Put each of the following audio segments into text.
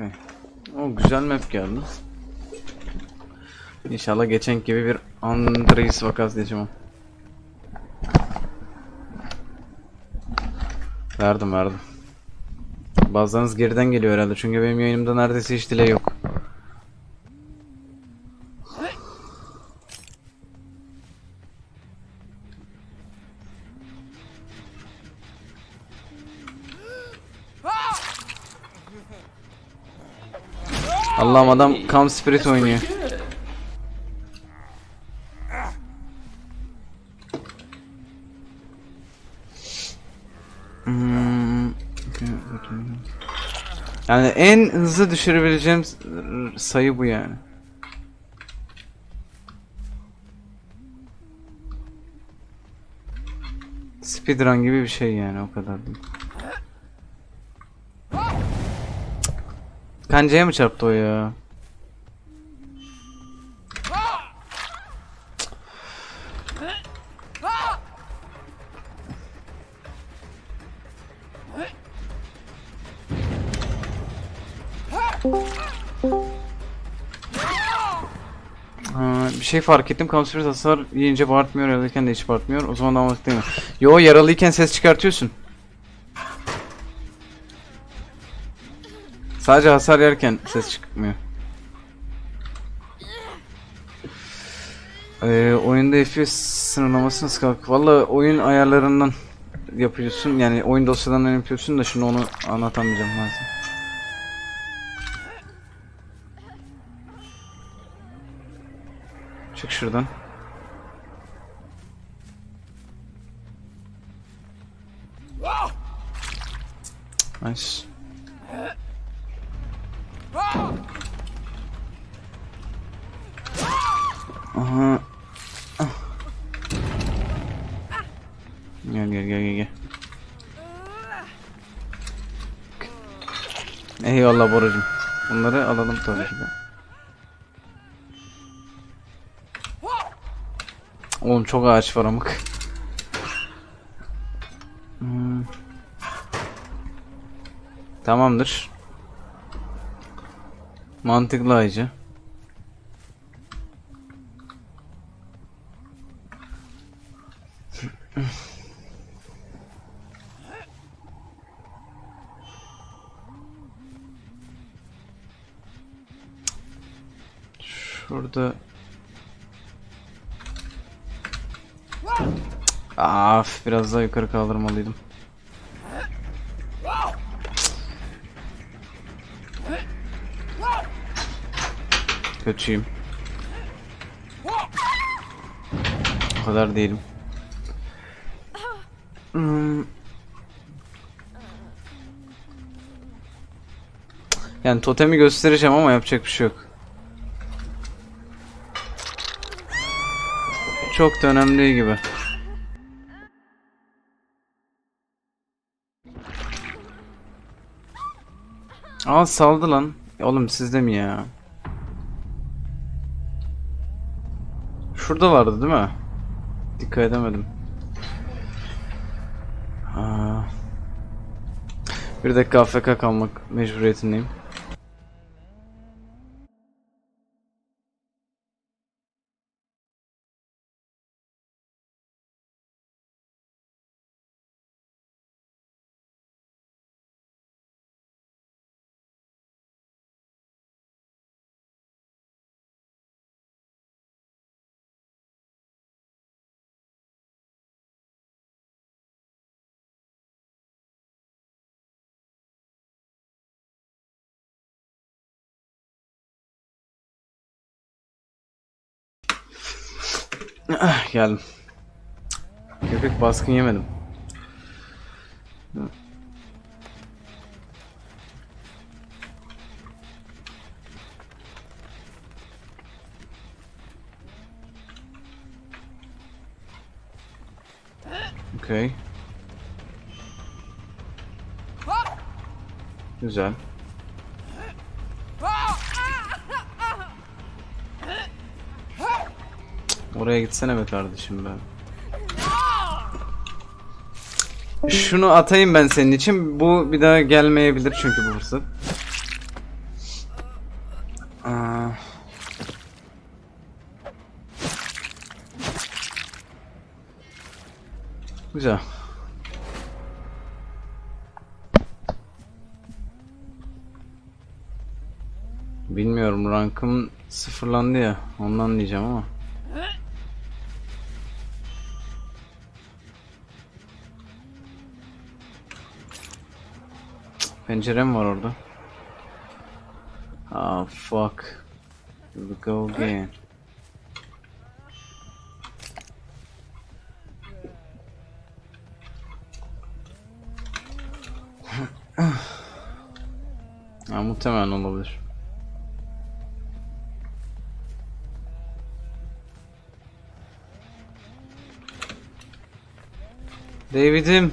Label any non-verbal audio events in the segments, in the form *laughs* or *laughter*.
Okay. O güzel map geldi. İnşallah geçen gibi bir Andreas vakası diyeceğim. Verdim verdim. Bazılarınız geriden geliyor herhalde çünkü benim yayınımda neredeyse hiç delay yok. Allah'ım adam Calm Spirit oynuyor. Hmm. Yani en hızlı düşürebileceğim sayı bu yani. Speedrun gibi bir şey yani o kadar değil. Kancaya mı çarptı o ya? Bir şey fark ettim. Kamsürüz hasar yiyince bağırtmıyor, yaralıyken de hiç bağırtmıyor. O zaman da değil mi? Yo yaralıyken ses çıkartıyorsun. Sadece hasar yerken ses çıkmıyor. Ee, oyunda FPS sınırlaması nasıl kalk? Valla oyun ayarlarından yapıyorsun. Yani oyun dosyalarından yapıyorsun da şimdi onu anlatamayacağım maalesef. Çık şuradan. Nice. Aha. Ah. Gel gel gel gel gel. Eyvallah Boracım. Bunları alalım tabii ki de. Oğlum çok ağaç var amık. Hmm. Tamamdır. Mantıklı ayıcı. Şurada Af biraz daha yukarı kaldırmalıydım. Kötüyüm. O kadar değilim. Hmm. Yani totemi göstereceğim ama yapacak bir şey yok. Çok da önemli gibi. Aa saldı lan. Oğlum sizde mi ya? Şurada vardı değil mi? Dikkat edemedim. Aa. Bir dakika AFK kalmak mecburiyetindeyim. Geldim. Köpek baskın yemedim. Okay. Güzel. Oraya gitsene be kardeşim be. Şunu atayım ben senin için. Bu bir daha gelmeyebilir çünkü bu fırsat. Ee, güzel. Bilmiyorum rankım sıfırlandı ya ondan diyeceğim ama. Pencerem var orada. Ah fuck. Here we go again. Ha, *laughs* muhtemelen olabilir. David'im.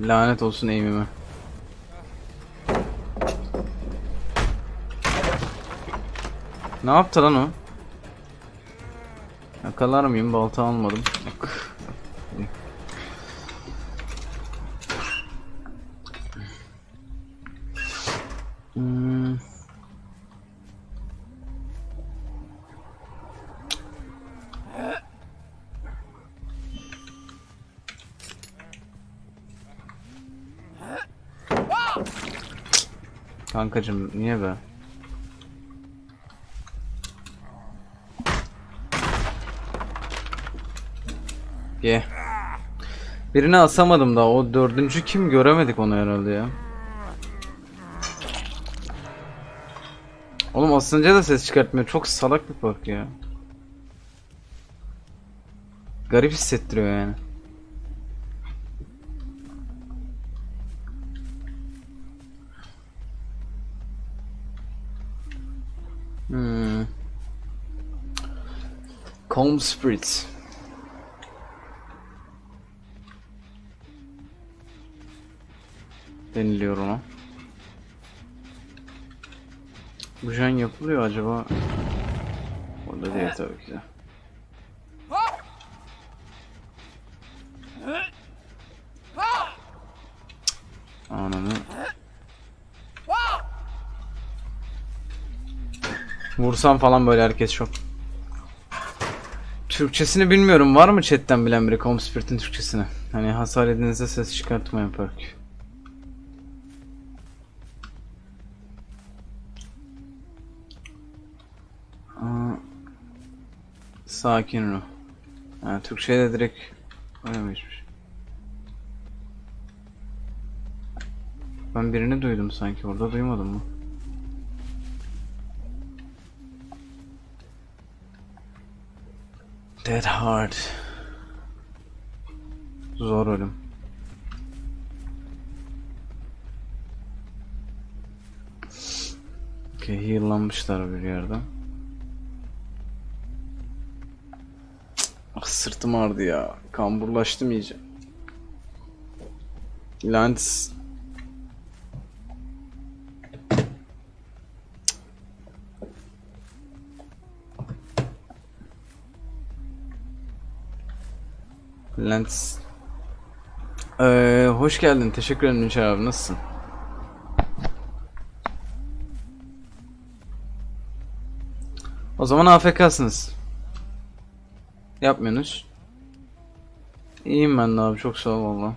Lanet olsun aim'ime. Ne yaptı lan o? Yakalar mıyım? Balta almadım. Hmm. Kankacım niye be? Ye. Birini asamadım da o dördüncü kim göremedik onu herhalde ya. Oğlum asınca da ses çıkartmıyor. Çok salak bir perk ya. Garip hissettiriyor yani. Calm spirits. deniliyor ona. Bu jen yapılıyor acaba? Orada değil tabii ki. Ananı. Vursam falan böyle herkes çok. Türkçesini bilmiyorum. Var mı chatten bilen biri Calm Spirit'in Türkçesini? Hani hasar edinizde ses çıkartma yapar ki. Aa, sakin ruh. Ha, Türkçe'de direkt öyle mi geçmiş? Ben birini duydum sanki orada duymadım mı? Dead Hard. Zor ölüm. Okay, heal'lanmışlar bir yerden. Ah sırtım ağrıdı ya. Kamburlaştım iyice. Lanet. Lens. Ee, hoş geldin. Teşekkür ederim Nüçer abi. Nasılsın? O zaman AFK'sınız. Yapmıyorsunuz. İyiyim ben de abi. Çok sağ ol valla.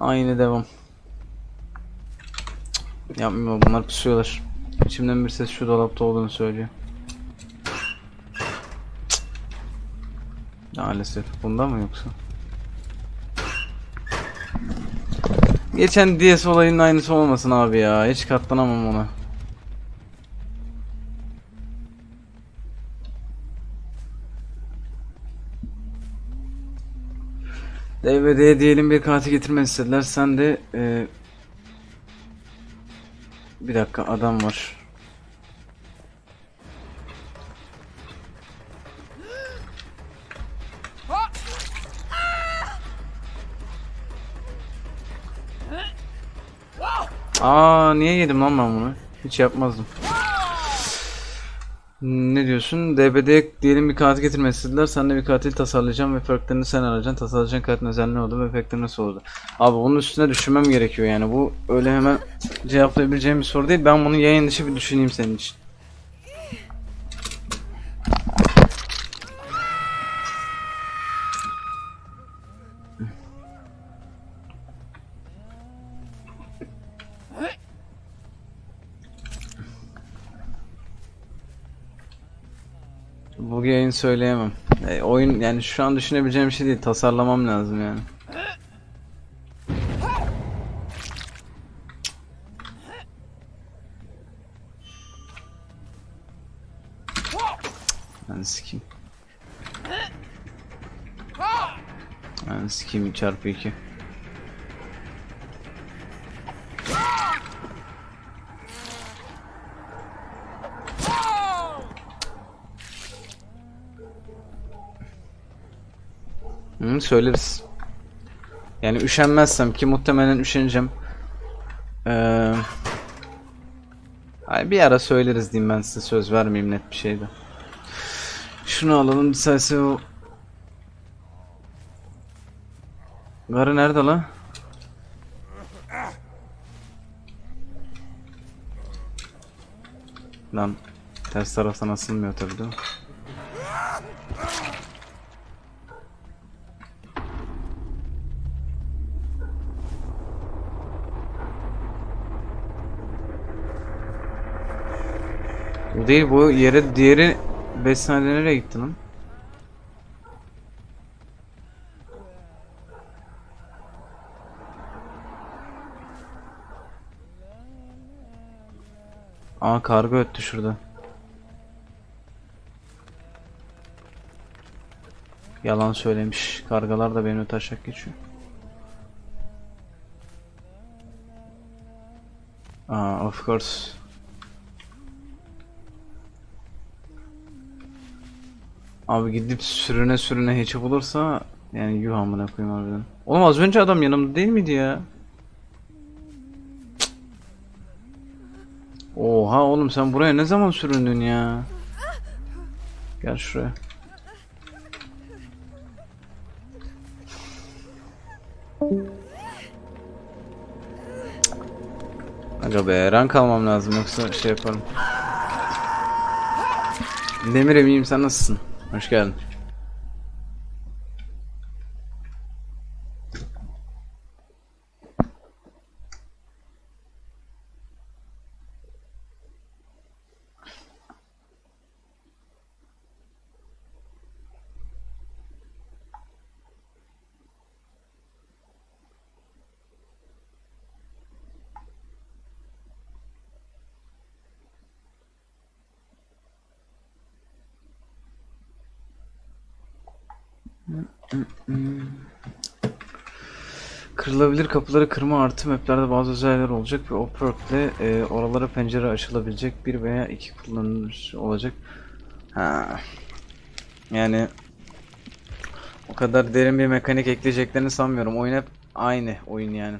Aynı devam. Yapmıyor bunlar pusuyorlar. İçimden bir ses şu dolapta olduğunu söylüyor. Maalesef. Bunda mı yoksa? Geçen DS olayının aynısı olmasın abi ya. Hiç katlanamam ona. DVD'ye diyelim bir katil getirmeni istediler. Sen de e, bir dakika adam var. Aa niye yedim lan ben bunu? Hiç yapmazdım. Ne diyorsun? DBD'ye diyelim bir katil getirmek istediler. Sen de bir katil tasarlayacağım ve perklerini sen arayacaksın. Tasarlayacağın katilin özelliği oldu ve efektleri nasıl oldu? Abi bunun üstüne düşünmem gerekiyor yani. Bu öyle hemen cevaplayabileceğim bir soru değil. Ben bunu yayın dışı bir düşüneyim senin için. Bu yayın söyleyemem. E, oyun yani şu an düşünebileceğim şey değil. Tasarlamam lazım yani. Ben sikeyim. Ben sikeyim çarpı 2. söyleriz. Yani üşenmezsem ki muhtemelen üşeneceğim. Ee, bir ara söyleriz diyeyim ben size söz vermeyeyim net bir şeyde. Şunu alalım bir sayısı o. Garı nerede la? Lan ters taraftan asılmıyor tabii değil mi? Bu değil bu yere diğeri 5 saniyede nereye gitti lan? Aa kargo öttü şurada. Yalan söylemiş. Kargalar da beni taşak geçiyor. Aa of course. Abi gidip sürüne sürüne hiç bulursa yani yuh amına koyayım harbiden. Oğlum az önce adam yanımda değil miydi ya? Oha oğlum sen buraya ne zaman süründün ya? Gel şuraya. Aga be rank almam lazım yoksa şey yaparım. Demir eminim sen nasılsın? Hoş geldin. Kırılabilir kapıları kırma artı maplerde bazı özellikler olacak ve o perkle e, oralara pencere açılabilecek bir veya iki kullanılır olacak. Ha. Yani o kadar derin bir mekanik ekleyeceklerini sanmıyorum. Oyun hep aynı oyun yani.